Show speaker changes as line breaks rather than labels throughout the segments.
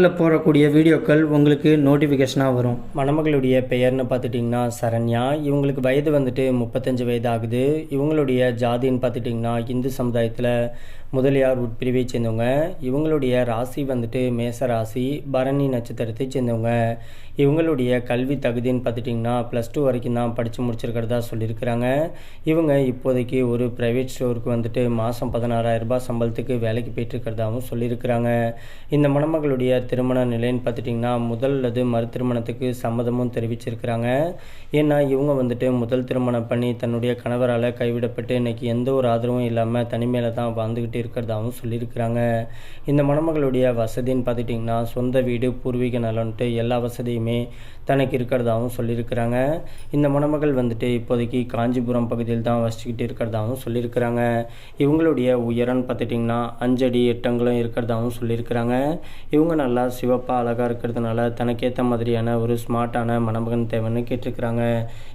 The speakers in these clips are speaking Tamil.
சேனலில் போடக்கூடிய வீடியோக்கள் உங்களுக்கு நோட்டிஃபிகேஷனாக வரும். மணமகளுடைய பெயர்னு பார்த்துட்டிங்கன்னா சரண்யா. இவங்களுக்கு வயது வந்துட்டு முப்பத்தஞ்சு வயது ஆகுது இவங்களுடைய ஜாதின்னு பார்த்துட்டிங்கன்னா இந்து சமுதாயத்தில் முதலியார் உட்பிரிவை சேர்ந்தவங்க. இவங்களுடைய ராசி வந்துட்டு மேச ராசி பரணி நட்சத்திரத்தை சேர்ந்தவங்க. இவங்களுடைய கல்வி தகுதின்னு பார்த்துட்டிங்கன்னா ப்ளஸ் டூ வரைக்கும் தான் படித்து முடிச்சிருக்கிறதா சொல்லியிருக்கிறாங்க. இவங்க இப்போதைக்கு ஒரு ப்ரைவேட் ஸ்டோருக்கு வந்துட்டு மாதம் பதினாறாயிரம் ரூபாய் சம்பளத்துக்கு வேலைக்கு போயிட்டுருக்கிறதாகவும் சொல்லியிருக்கிறாங்க. இந்த மணமகளுடைய திருமண நிலைன்னு பார்த்துட்டிங்கன்னா முதல் அல்லது மறு திருமணத்துக்கு சம்மதமும் தெரிவிச்சிருக்கிறாங்க. ஏன்னா இவங்க வந்துட்டு முதல் திருமணம் பண்ணி தன்னுடைய கணவரால் கைவிடப்பட்டு இன்றைக்கி எந்த ஒரு ஆதரவும் இல்லாமல் தனிமையில் தான் வாழ்ந்துக்கிட்டு இருக்கிறதாகவும் சொல்லியிருக்கிறாங்க. இந்த மணமகளுடைய வசதின்னு பார்த்துட்டிங்கன்னா சொந்த வீடு பூர்வீக நலன்ட்டு எல்லா வசதியுமே தனக்கு இருக்கிறதாகவும் சொல்லியிருக்கிறாங்க. இந்த மணமகள் வந்துட்டு இப்போதைக்கு காஞ்சிபுரம் பகுதியில் தான் வசிச்சுக்கிட்டு இருக்கிறதாகவும் சொல்லியிருக்கிறாங்க. இவங்களுடைய உயரம்னு பார்த்துட்டிங்கன்னா அஞ்சடி எட்டங்களும் இருக்கிறதாகவும் சொல்லியிருக்கிறாங்க. இவங்க நல்லா சிவப்பாக அழகாக இருக்கிறதுனால தனக்கேற்ற மாதிரியான ஒரு ஸ்மார்ட்டான மணமகன் தேவைன்னு கேட்டிருக்கிறாங்க.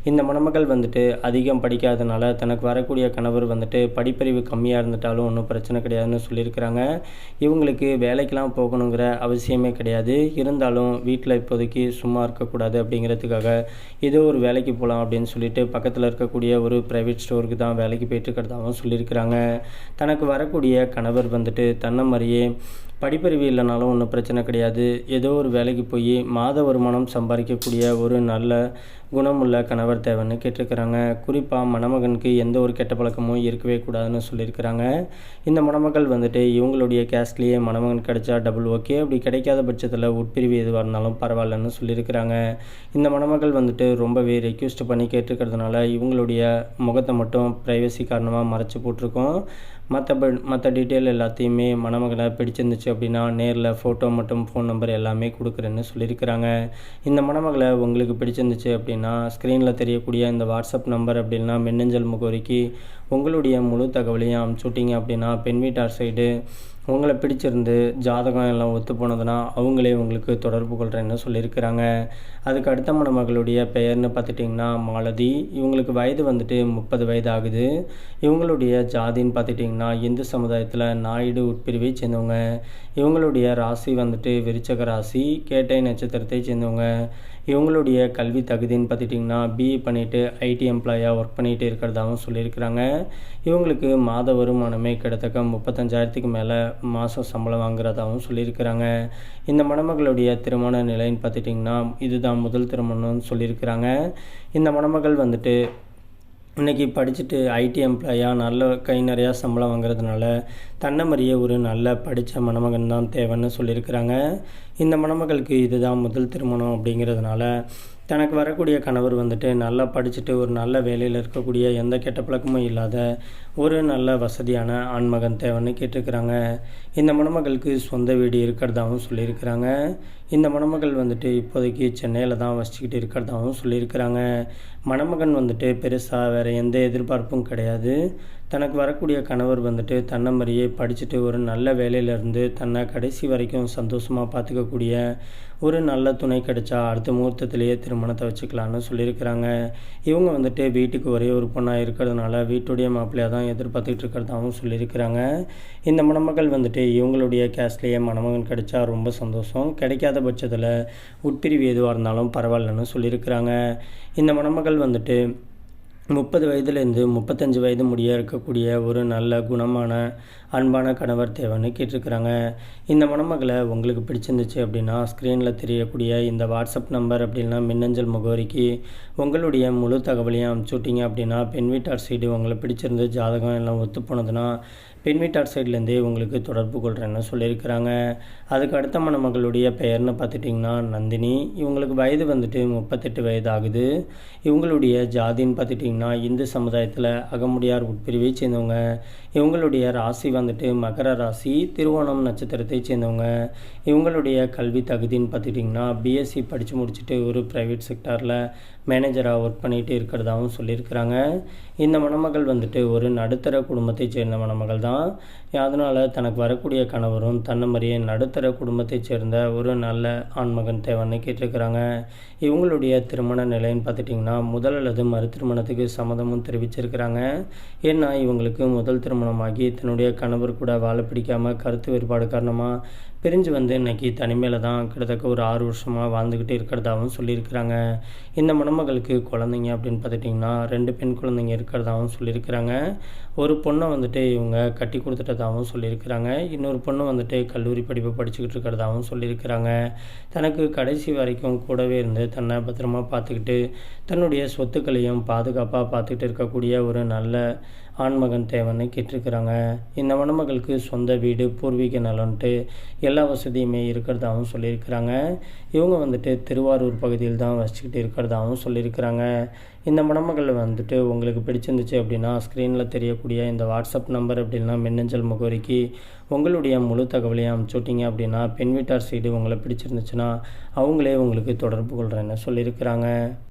இந்த மணமகள் வந்துட்டு அதிகம் படிக்காதனால தனக்கு வரக்கூடிய கணவர் வந்துட்டு படிப்பறிவு கம்மியாக இருந்துட்டாலும் ஒன்றும் பிரச்சனை கிடையாதுன்னு சொல்லியிருக்கிறாங்க. இவங்களுக்கு வேலைக்கெலாம் போகணுங்கிற அவசியமே கிடையாது. இருந்தாலும் வீட்டில் இப்போதைக்கு சும்மா இருக்கக்கூடாது அப்படிங்கிறதுக்காக ஏதோ ஒரு வேலைக்கு போகலாம் அப்படின்னு சொல்லிட்டு பக்கத்தில் இருக்கக்கூடிய ஒரு ப்ரைவேட் ஸ்டோருக்கு தான் வேலைக்கு போயிட்டு இருக்கிறதாகவும் சொல்லியிருக்கிறாங்க. தனக்கு வரக்கூடிய கணவர் வந்துட்டு தன்னை மாதிரியே படிப்பறிவு இல்லைனாலும் ஒன்றும் பிரச்சனை கிடையாது. ஏதோ ஒரு வேலைக்கு போய் மாத வருமானம் சம்பாதிக்கக்கூடிய ஒரு நல்ல குணமுள்ள கணவர் தேவைன்னு கேட்டிருக்கிறாங்க. குறிப்பாக மணமகனுக்கு எந்த ஒரு கெட்ட பழக்கமும் இருக்கவே கூடாதுன்னு சொல்லியிருக்கிறாங்க. இந்த மணமகள் வந்துட்டு இவங்களுடைய கேஸ்ட்லேயே மணமகன் கிடைச்சா டபுள் ஓகே அப்படி கிடைக்காத பட்சத்தில் உட்பிரிவு எதுவாக இருந்தாலும் பரவாயில்லன்னு சொல்லியிருக்கிறாங்க. இந்த மணமகள் வந்துட்டு ரொம்பவே ரெக்யூஸ்ட் பண்ணி கேட்டிருக்கிறதுனால இவங்களுடைய முகத்தை மட்டும் ப்ரைவசி காரணமாக மறைச்சி போட்டிருக்கோம். மற்ற மற்ற டீட்டெயில் எல்லாத்தையுமே மணமகளை பிடிச்சிருந்துச்சு அப்படின்னா நேரில் ஃபோட்டோ மற்றும் ஃபோன் நம்பர் எல்லாமே கொடுக்குறேன்னு சொல்லியிருக்கிறாங்க. இந்த மணமகளை உங்களுக்கு பிடிச்சிருந்துச்சு அப்படின்னா ஸ்க்ரீனில் தெரியக்கூடிய இந்த வாட்ஸ்அப் நம்பர் அப்படின்னா மின்னஞ்சல் முகவரிக்கு உங்களுடைய முழு தகவலையும் அனுப்பிச்சுட்டிங்க அப்படின்னா பெண் வீட்டார் சைடு உங்களை பிடிச்சிருந்து ஜாதகம் எல்லாம் ஒத்து போனதுன்னா அவங்களே உங்களுக்கு தொடர்பு கொள்கிறேன்னு சொல்லியிருக்கிறாங்க. அதுக்கு அடுத்த மணமகளுடைய பெயர்னு பார்த்துட்டிங்கன்னா மாலதி. இவங்களுக்கு வயது வந்துட்டு முப்பது வயது ஆகுது. இவங்களுடைய ஜாதின்னு பார்த்துட்டிங்கன்னா இந்து சமுதாயத்தில் நாயுடு உட்பிரிவை சேர்ந்தவங்க. இவங்களுடைய ராசி வந்துட்டு விருச்சக ராசி கேட்டை நட்சத்திரத்தை சேர்ந்தவங்க. இவங்களுடைய கல்வி தகுதின்னு பார்த்துட்டிங்கன்னா பிஇ பண்ணிவிட்டு ஐடி எம்ப்ளாயாக ஒர்க் பண்ணிகிட்டு இருக்கிறதாகவும் சொல்லியிருக்கிறாங்க. இவங்களுக்கு மாத வருமானமே கிட்டத்தக்க முப்பத்தஞ்சாயிரத்துக்கு மேலே மாதம் சம்பளம் வாங்குறதாகவும் சொல்லியிருக்கிறாங்க. இந்த மணமகளுடைய திருமண நிலைன்னு பார்த்துட்டிங்கன்னா இதுதான் முதல் திருமணம்னு சொல்லியிருக்கிறாங்க. இந்த மணமகள் வந்துட்டு இன்றைக்கி படிச்சுட்டு ஐடி எம்ப்ளாயாக நல்ல கை நிறையா சம்பளம் வாங்குறதுனால தன்னை மாதிரியே ஒரு நல்ல படித்த மணமகன் தான் தேவைன்னு சொல்லியிருக்கிறாங்க. இந்த மணமகளுக்கு இதுதான் முதல் திருமணம் அப்படிங்கிறதுனால தனக்கு வரக்கூடிய கணவர் வந்துட்டு நல்லா படிச்சுட்டு ஒரு நல்ல வேலையில் இருக்கக்கூடிய எந்த கெட்ட பழக்கமும் இல்லாத ஒரு நல்ல வசதியான ஆண்மகன் தேவைன்னு கேட்டிருக்கிறாங்க. இந்த மணமகளுக்கு சொந்த வீடு இருக்கிறதாகவும் சொல்லியிருக்கிறாங்க. இந்த மணமகள் வந்துட்டு இப்போதைக்கு சென்னையில் தான் வசிச்சுக்கிட்டு இருக்கிறதாகவும் சொல்லியிருக்கிறாங்க. மணமகன் வந்துட்டு பெருசாக வேறு எந்த எதிர்பார்ப்பும் கிடையாது. தனக்கு வரக்கூடிய கணவர் வந்துட்டு தன்னை மாதிரியே படிச்சுட்டு ஒரு நல்ல வேலையிலேருந்து தன்னை கடைசி வரைக்கும் சந்தோஷமாக பார்த்துக்கக்கூடிய ஒரு நல்ல துணை கிடைச்சா அடுத்த முகூர்த்தத்திலேயே திருமணத்தை வச்சுக்கலான்னு சொல்லியிருக்கிறாங்க. இவங்க வந்துட்டு வீட்டுக்கு ஒரே ஒரு பொண்ணாக இருக்கிறதுனால வீட்டுடைய மாப்பிள்ளையாக தான் எதிர்பார்த்துக்கிட்டு இருக்கிறதாகவும் சொல்லியிருக்கிறாங்க. இந்த மணமகள் வந்துட்டு இவங்களுடைய கேஸ்ட்லேயே மணமகன் கிடைச்சா ரொம்ப சந்தோஷம். கிடைக்காத பட்சத்தில் உட்பிரிவு எதுவாக இருந்தாலும் பரவாயில்லன்னு சொல்லியிருக்கிறாங்க. இந்த மணமகள் வந்துட்டு முப்பது வயதுலேருந்து முப்பத்தஞ்சு வயது முடிய இருக்கக்கூடிய ஒரு நல்ல குணமான அன்பான கணவர் தேவைன்னு கேட்டிருக்கிறாங்க. இந்த மணமகளை உங்களுக்கு பிடிச்சிருந்துச்சு அப்படின்னா ஸ்க்ரீனில் தெரியக்கூடிய இந்த வாட்ஸ்அப் நம்பர் அப்படின்னா மின்னஞ்சல் முகவரிக்கு உங்களுடைய முழு தகவலையும் அனுப்பிச்சுட்டிங்க அப்படின்னா பெண் வீட்டார் சீடு உங்களை பிடிச்சிருந்து ஜாதகம் எல்லாம் ஒத்து போனதுன்னா பெண் வீட்டார் சைட்லேருந்தே உங்களுக்கு தொடர்பு கொள்கிறேன்னு சொல்லியிருக்கிறாங்க. அதுக்கு அடுத்த மணமகளுடைய பெயர்னு பார்த்துட்டிங்கன்னா நந்தினி. இவங்களுக்கு வயது வந்துட்டு முப்பத்தெட்டு வயது ஆகுது இவங்களுடைய ஜாதின்னு பார்த்துட்டிங்கன்னா இந்து சமுதாயத்தில் அகமுடியார் உட்பிரிவை சேர்ந்தவங்க. இவங்களுடைய ராசி வந்துட்டு மகர ராசி திருவோணம் நட்சத்திரத்தை சேர்ந்தவங்க. இவங்களுடைய கல்வி தகுதின்னு பார்த்துட்டிங்கன்னா பிஎஸ்சி படித்து முடிச்சுட்டு ஒரு ப்ரைவேட் செக்டாரில் மேனேஜராக ஒர்க் பண்ணிகிட்டு இருக்கிறதாகவும் சொல்லியிருக்கிறாங்க. இந்த மணமகள் வந்துட்டு ஒரு நடுத்தர குடும்பத்தை சேர்ந்த மணமகள் தான். அதனால் தனக்கு வரக்கூடிய கணவரும் தன்னை மாதிரியே நடுத்தர குடும்பத்தைச் சேர்ந்த ஒரு நல்ல ஆண்மகன் தேவைன்னு கேட்டிருக்கிறாங்க. இவங்களுடைய திருமண நிலைன்னு பார்த்துட்டிங்கன்னா முதல் அல்லது மறு திருமணத்துக்கு சம்மதமும் தெரிவிச்சிருக்கிறாங்க. ஏன்னா இவங்களுக்கு முதல் திருமணமாகி தன்னுடைய கணவர் கூட வாழ பிடிக்காமல் கருத்து வேறுபாடு காரணமாக பிரிஞ்சு வந்து இன்னைக்கு தனிமையில் தான் கிட்டத்தட்ட ஒரு ஆறு வருஷமாக வாழ்ந்துக்கிட்டு இருக்கிறதாகவும் சொல்லியிருக்கிறாங்க. இந்த மணமகளுக்கு குழந்தைங்க அப்படின்னு பார்த்துட்டிங்கன்னா ரெண்டு பெண் குழந்தைங்க இருக்கிறதாகவும் சொல்லியிருக்கிறாங்க. ஒரு பொண்ணை வந்துட்டு இவங்க கட்டி கொடுத்துட்டதாகவும் சொல்லியிருக்கிறாங்க. இன்னொரு பொண்ணு வந்துட்டு கல்லூரி படிப்பு படிச்சுக்கிட்டு இருக்கிறதாகவும் சொல்லியிருக்கிறாங்க. தனக்கு கடைசி வரைக்கும் கூடவே இருந்து தன்னை பத்திரமா பார்த்துக்கிட்டு தன்னுடைய சொத்துக்களையும் பாதுகாப்பாக பார்த்துக்கிட்டு இருக்கக்கூடிய ஒரு நல்ல ஆண்மகன் தேவைன்னு கேட்டிருக்கிறாங்க. இந்த மணமகளுக்கு சொந்த வீடு பூர்வீக நலன்ட்டு எல்லா வசதியுமே இருக்கிறதாகவும் சொல்லியிருக்கிறாங்க. இவங்க வந்துட்டு திருவாரூர் பகுதியில் தான் வசிச்சுக்கிட்டு இருக்கிறதாகவும் சொல்லியிருக்கிறாங்க. இந்த மணமகள் வந்துட்டு உங்களுக்கு பிடிச்சிருந்துச்சு அப்படின்னா ஸ்க்ரீனில் தெரியக்கூடிய இந்த வாட்ஸ்அப் நம்பர் அப்படின்னா மின்னஞ்சல் முகவரிக்கு உங்களுடைய முழு தகவலையும் அனுப்பிச்சுட்டிங்க அப்படின்னா பெண் வீட்டார் சைடு உங்களை பிடிச்சிருந்துச்சுன்னா அவங்களே உங்களுக்கு தொடர்பு கொள்கிறேன்னு சொல்லியிருக்கிறாங்க.